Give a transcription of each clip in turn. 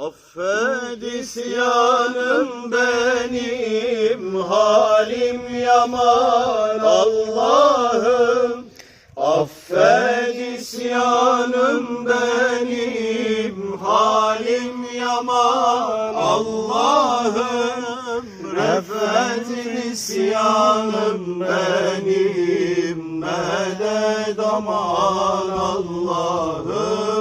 Affet isyanım benim halim yaman Allah'ım. Affet isyanım benim halim yaman Allah'ım. Refet isyanım benim medet aman Allah'ım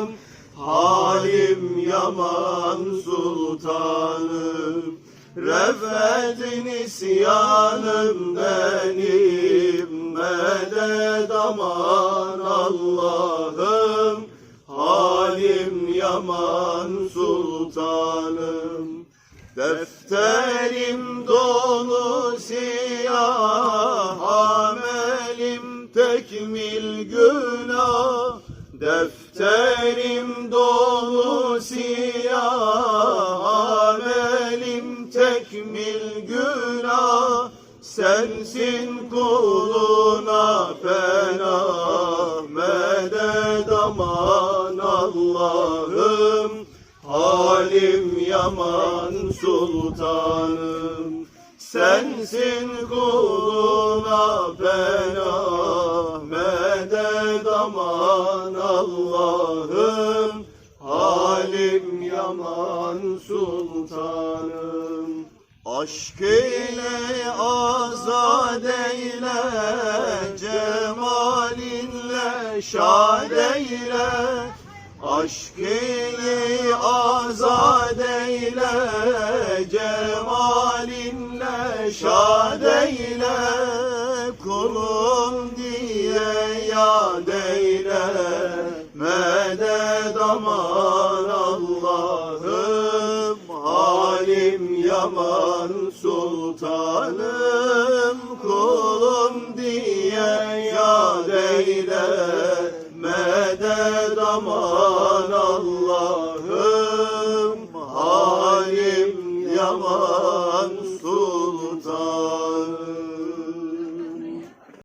Yaman sultanım Refet nisyanım benim. Medet aman Allah'ım Halim yaman sultanım. Defterim dolu siyah Amelim tekmil günah Defterim dolu siyah Amelim tekmil günah. Sensin kuluna fena Medet aman Allah'ım. Halim yaman sultanım. Sensin kuluna fena Medet aman Yaman sultanım. Aşk ile azad eyle Cemalinle şad eyle. Aşk ile azad eyle Cemalinle şad eyle. Kulun Yaman sultanım kulum diye yad eyle Medet aman Allah'ım. Halim yaman sultanım.